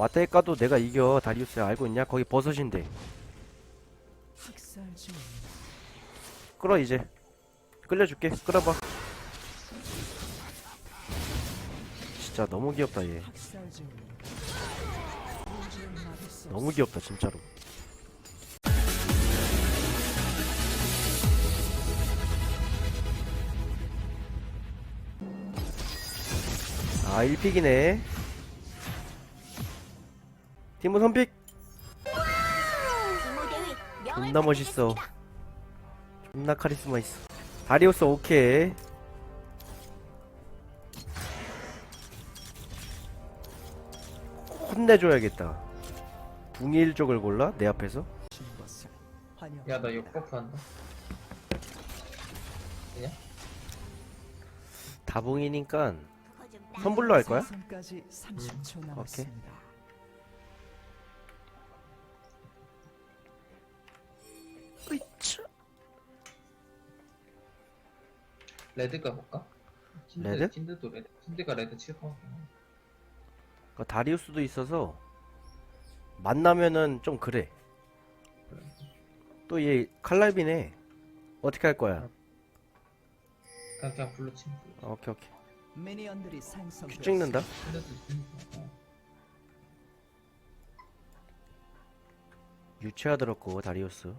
마테에 까도 내가 이겨 다리우스야. 알고 있냐? 거기 버섯인데. 끌어 이제. 끌려줄게. 끌어봐. 진짜 너무 귀엽다 얘. 너무 귀엽다 진짜로. 아 1픽이네 티모 선픽 존나 멋있어 존나 카리스마 있어 다리우스 오케이 혼내줘야겠다 붕일 쪽을 골라? 내 앞에서? 주신 것을 환영. 야나 이거 버프 한다 그냥? 다붕이니까 선불로 할 거야? 생선까지 30초 남았습니다. 으이 레드 가볼까? 킨드, 레드? 킨드도 레드 킨드가 레드 같긴 해 그러니까 다리우스도 있어서 만나면은 좀 그래. 또 얘 칼날비네. 어떻게 할 거야? 그냥 그냥 블루 친 오케이 오케이. 미니언들이. 큐 찍는다. 킨드도 있으니까 어. 유채화 들었고 다리우스.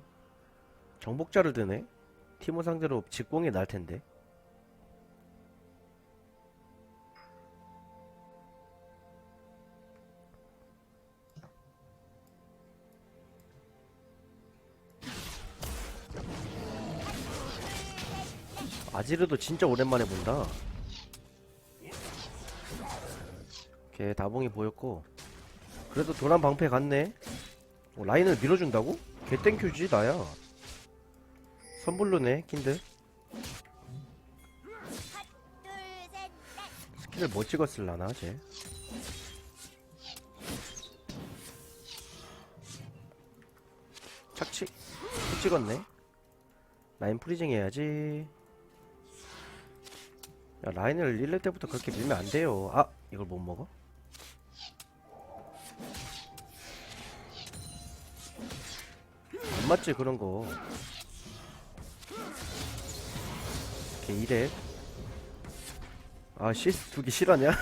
정복자를 드네. 티모 상대로 직공이 날 텐데. 아지르도 진짜 오랜만에 본다. 걔 다봉이 보였고 그래도 도란 방패 갔네. 어, 라인을 밀어준다고? 개땡큐지 나야. 선불로네 킨드. 스킬을 뭐 찍었을라나 쟤. 착취 못 찍었네. 라인 프리징 해야지. 야 라인을 1렙 때부터 그렇게 밀면 안 돼요. 아 이걸 못 먹어? 안 맞지 그런 거. 걔 이래. 아 CS 두기 실화냐?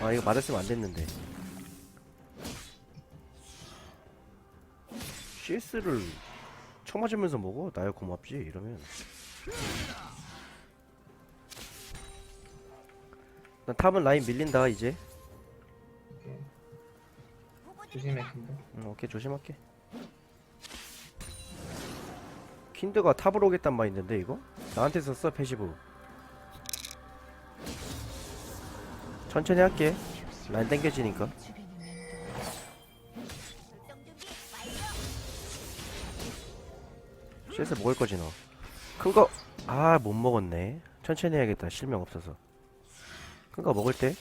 아 이거 맞았으면 안 됐는데. CS를 쳐맞으면서 먹어? 나야 고맙지 이러면. 나 탑은 라인 밀린다 이제. 조심해 킨드 응, 오케이 조심할게. 킨드가 탑으로 오겠단 마인드인데 이거? 나한테 썼어 패시브. 천천히 할게. 라인 땡겨지니까. CS 먹을 거지 너. 큰 거. 아 못 먹었네. 천천히 해야겠다. 실명 없어서. 큰 거 먹을 때.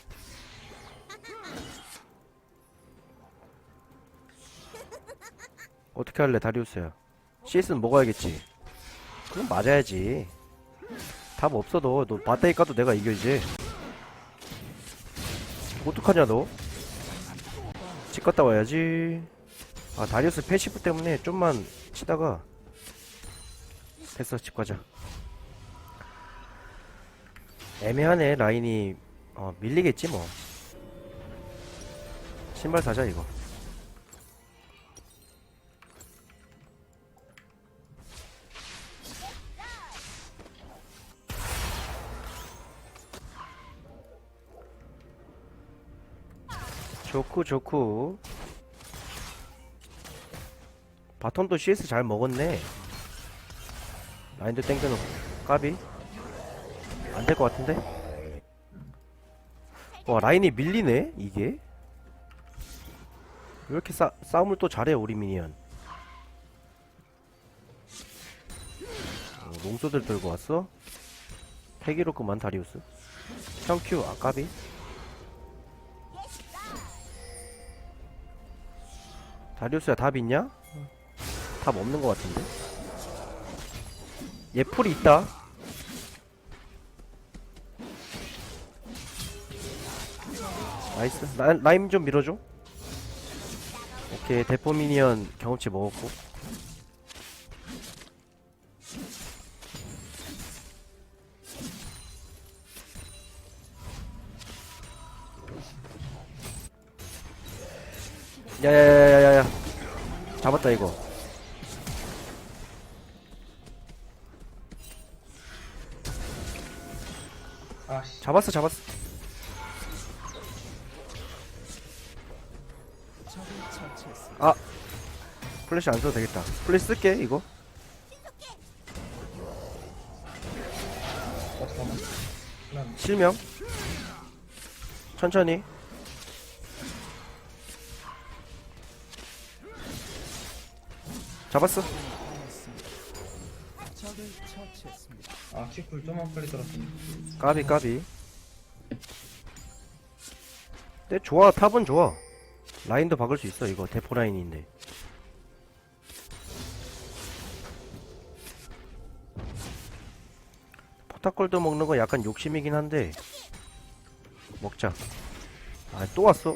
어떻게 할래 다리우스야 CS는 먹어야겠지 그럼 맞아야지 답 없어도 너 맞다이 까도 내가 이겨 이제 어떡하냐 너 집 갔다 와야지 아 다리우스 패시브 때문에 좀만 치다가 됐어 집 가자 애매하네 라인이. 어 밀리겠지 뭐. 신발 사자 이거. 좋고 좋고. 바톤도 CS 잘 먹었네 라인도 땡겨놓고. 까비. 안 될 것 같은데? 와 라인이 밀리네 이게. 왜 이렇게 싸, 싸움을 또 잘해 우리 미니언? 어, 롱소들 들고 왔어? 패기로그만 다리우스. 형큐 아까비. 다리우스야 답 있냐? 답 없는 것 같은데 얘 풀이 있다. 나이스. 라, 라임 좀 밀어줘. 오케이. 대포 미니언 경험치 먹었고. 야야야야야야. 잡았다 이거 잡았어 잡았어. 아 플래시 안 써도 되겠다 플래시 쓸게 이거 실명 천천히 잡았어. 아, 킥풀 좀만 빨리 들었으면. 까비 까비 네 좋아. 탑은 좋아. 라인도 박을 수 있어 이거. 대포 라인인데. 포타골도 먹는 거 약간 욕심이긴 한데. 먹자. 아 또 왔어.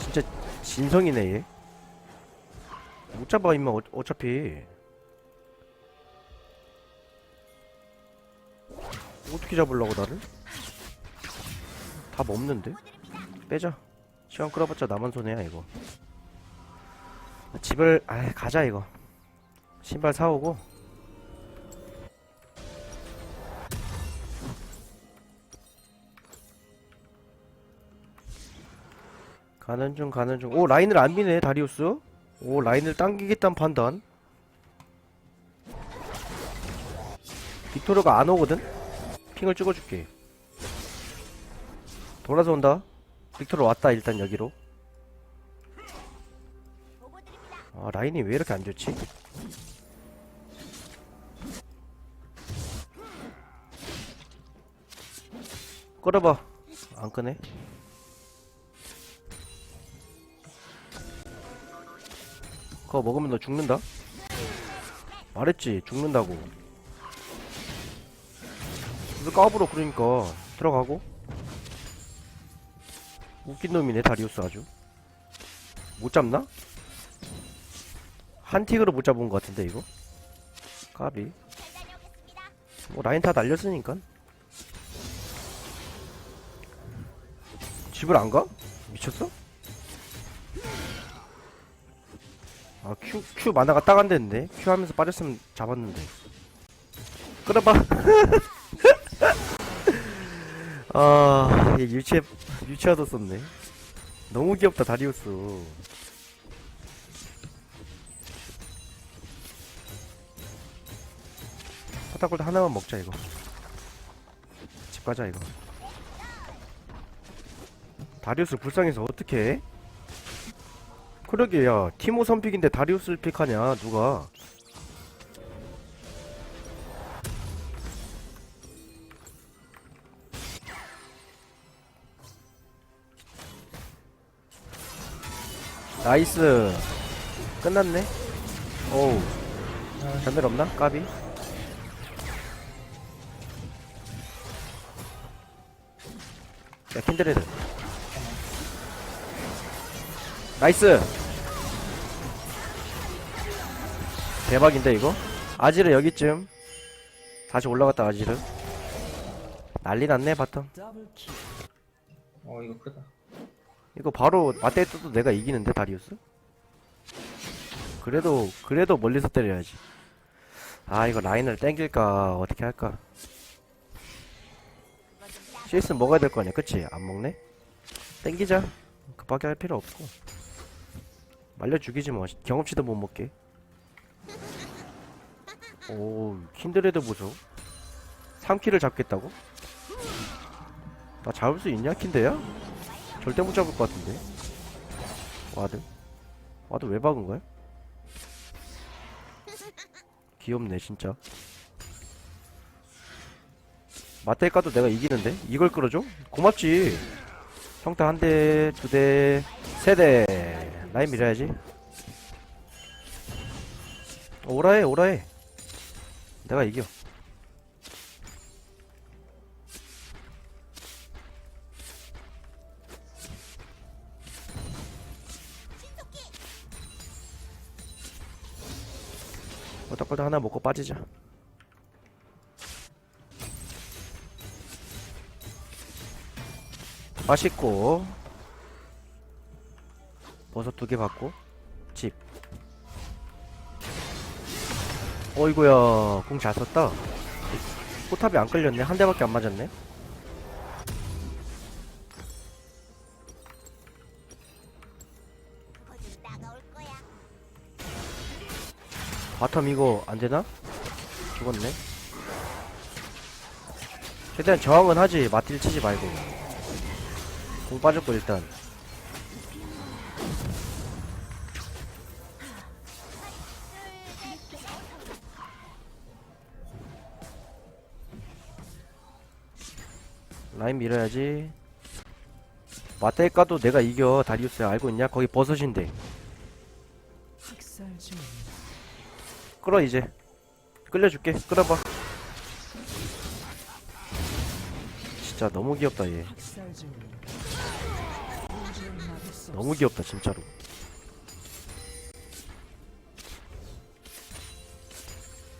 진짜 진성이네 얘. 못 잡아 임마. 어, 어차피. 어떻게 잡으려고 나를? 답 없는데? 빼자 시간 끌어봤자 나만 손해야 이거. 집을 아 가자 이거. 신발 사오고. 가는 중 가는 중오 라인을 안 미네 다리우스. 오 라인을 당기겠다는 판단. 빅토르가 안 오거든? 핑을 찍어줄게. 돌아서 온다 빅토르 왔다 일단 여기로. 아 라인이 왜 이렇게 안 좋지? 끌어봐. 안 끄네. 그거 먹으면 너 죽는다? 말했지 죽는다고. 왜 까불어 그러니까 들어가고 웃긴 놈이네 다리우스 아주. 못 잡나? 한 틱으로 못 잡은 것 같은데 이거? 까비. 뭐 라인 다 날렸으니까. 집을 안 가? 미쳤어? 아 Q, Q 만화가 딱 안 됐는데? Q 하면서 빠졌으면 잡았는데. 끌어봐 아, 얘 유치해, 유치하다 썼네. 너무 귀엽다, 다리우스. 파타골드 하나만 먹자, 이거. 집 가자, 이거. 다리우스 불쌍해서 어떻게 해? 그러게, 야. 티모 선픽인데 다리우스를 픽하냐, 누가. 나이스. 끝났네. 오우. 전멸 없나? 까비. 야, 킨드레드. 나이스. 대박인데, 이거? 아지르 여기쯤. 다시 올라갔다, 아지르. 난리 났네, 바텀. 어, 이거 크다. 이거 바로 맞대 떠도 내가 이기는데 다리우스? 그래도 그래도 멀리서 때려야지. 아 이거 라인을 땡길까 어떻게 할까? CS 먹어야 될 거 아니야, 그치? 안 먹네? 땡기자. 급하게 할 필요 없고. 말려 죽이지 뭐. 경험치도 못 먹게. 오, 킨드레드 보소. 3킬을 잡겠다고? 나 잡을 수 있냐, 킨드야? 절대 못 잡을 것 같은데. 와드. 와드 왜 박은 거야? 귀엽네, 진짜. 마테까도 내가 이기는데? 이걸 끌어줘? 고맙지. 평타 한 대, 두 대, 세 대. 라인 밀어야지. 오라해, 오라해. 내가 이겨. 꼬딱꼬딱 하나 먹고 빠지자. 맛있고. 버섯 두 개 받고. 집. 어이구야 공잘 썼다. 포탑이 안 끌렸네. 한 대밖에 안 맞았네 바텀 이거 안되나? 죽었네 최대한 저항은 하지 마틸 치지 말고 공 빠졌고 일단 라인 밀어야지 마텔 까도 내가 이겨 다리우스 알고 있냐? 거기 버섯인데. 끌어 이제. 끌려줄게. 끌어봐. 진짜 너무 귀엽다 얘. 너무 귀엽다 진짜로.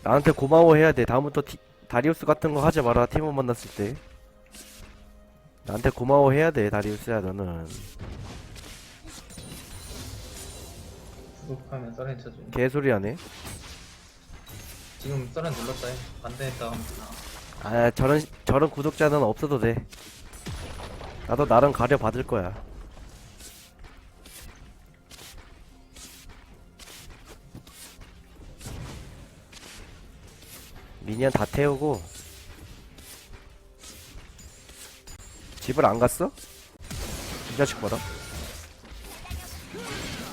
나한테 고마워해야 돼. 다음부터 티, 다리우스 같은 거 하지 마라 팀원 만났을 때. 나한테 고마워해야 돼 다리우스야 너는. 구독하면 써렌 개소리 하네 지금 써렌 눌렀다. 해 반대했다 하면 아 저런 저런 구독자는 없어도 돼. 나도 나름 가려 받을 거야. 미니언 다 태우고. 집을 안 갔어? 이 자식 봐라.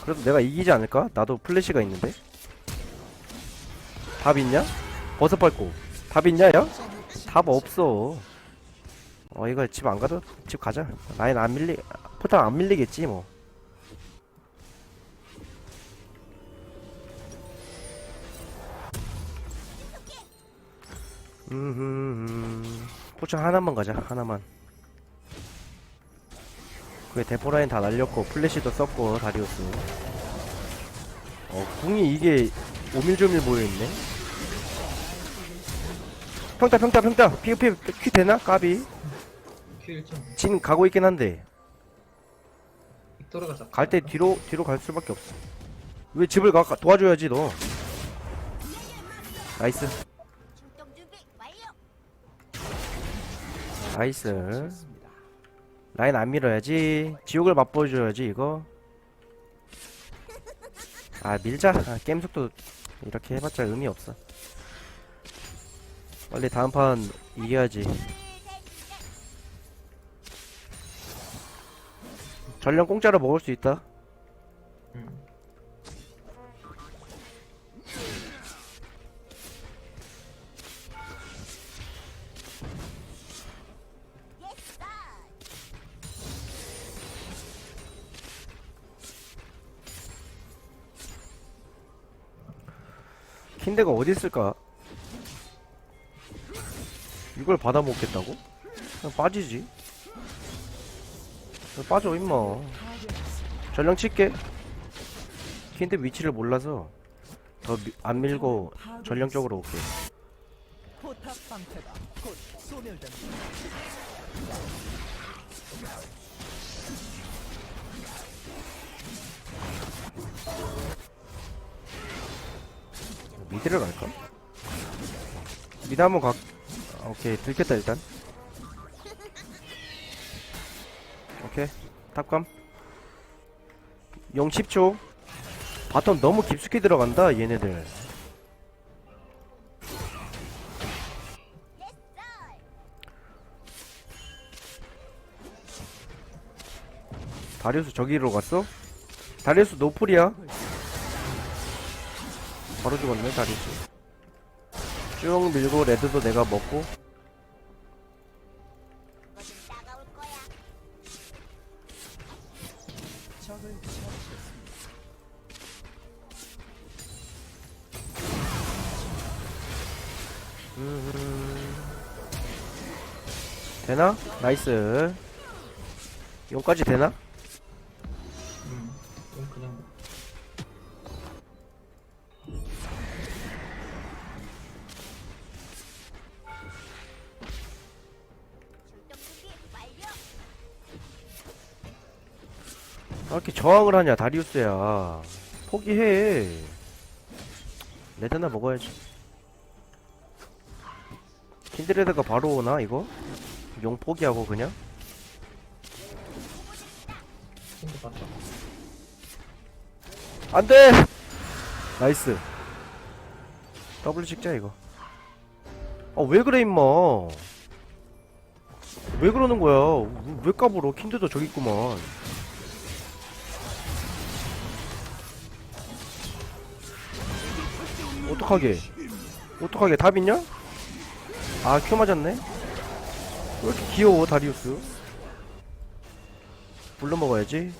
그래도 내가 이기지 않을까? 나도 플래시가 있는데 답 있냐? 버섯 밟고 답 있냐 야? 답 없어. 어 이거 집 안 가도 집 가자. 라인 안 밀리 포탑 안 밀리겠지 뭐. 음, 포착 하나만 가자 하나만. 그게 대포 라인 다 날렸고 플래시도 썼고 다리우스. 어 궁이 이게 오밀조밀 모여있네. 평타 평타 평타. 피피 퀴 되나? 까비. Q1점 진 가고 있긴 한데. 빅토르가 잡갈때 뒤로 뒤로 갈 수밖에 없어. 왜 집을 가 가- 도와줘야지 너. 나이스. 출동 준비 완료. 나이스. 라인 안 밀어야지. 지옥을 맛보여줘야지 이거. 아 밀자. 아, 게임 속도 이렇게 해봤자 의미 없어. 빨리 다음 판 이겨야지. 전령 공짜로 먹을 수 있다? 음. 킨데가 어디 있을까? 이걸 받아 먹겠다고? 그냥 빠지지. 그냥 빠져 임마. 전령 칠게. 킨데 위치를 몰라서 더 안 밀고 전령 쪽으로 올게. 포탑 방패가 곧 소멸됩니다. 미드를 갈까? 미드 한번 가. 아, 오케이 들켰다 일단. 오케이 탑감. 용 10초. 바텀 너무 깊숙이 들어간다 얘네들. 다리우스 저기로 갔어? 다리우스 노플이야. 바로 죽었네 다리우스. 쭉 밀고 레드도 내가 먹고. 음... 되나? 나이스 용까지 되나? 저항을 하냐 다리우스야. 포기해. 레드나 먹어야지. 킨드레드가 바로 오나 이거? 용 포기하고 그냥? 안돼! 나이스. 더블 찍자 이거. 아 왜 그래 임마? 왜 그러는 거야? 왜 까불어? 킨드도 저기 있구만 어떡하게 어떡하게 답 있냐? 아 큐 맞았네 왜 이렇게 귀여워 다리우스 불러 먹어야지.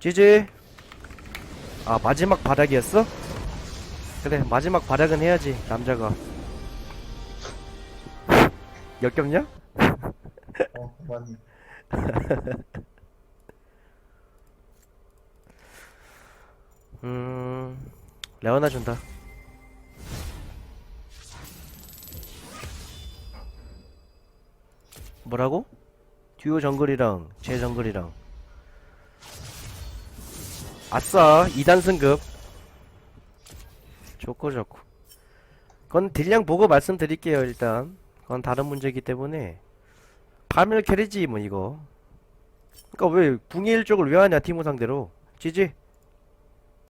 지지 아 마지막 바닥이었어? 그래 마지막 바닥은 해야지 남자가 역겹냐? 어, 맞네. 음 레오나 준다. 뭐라고? 듀오 정글이랑 제 정글이랑. 아싸 2단 승급. 좋고 좋고. 그건 딜량 보고 말씀드릴게요 일단. 그건 다른 문제이기 때문에. 파멸 캐리지 뭐 이거. 그니까 왜 궁의 일족을 왜 하냐 티모 상대로. 지지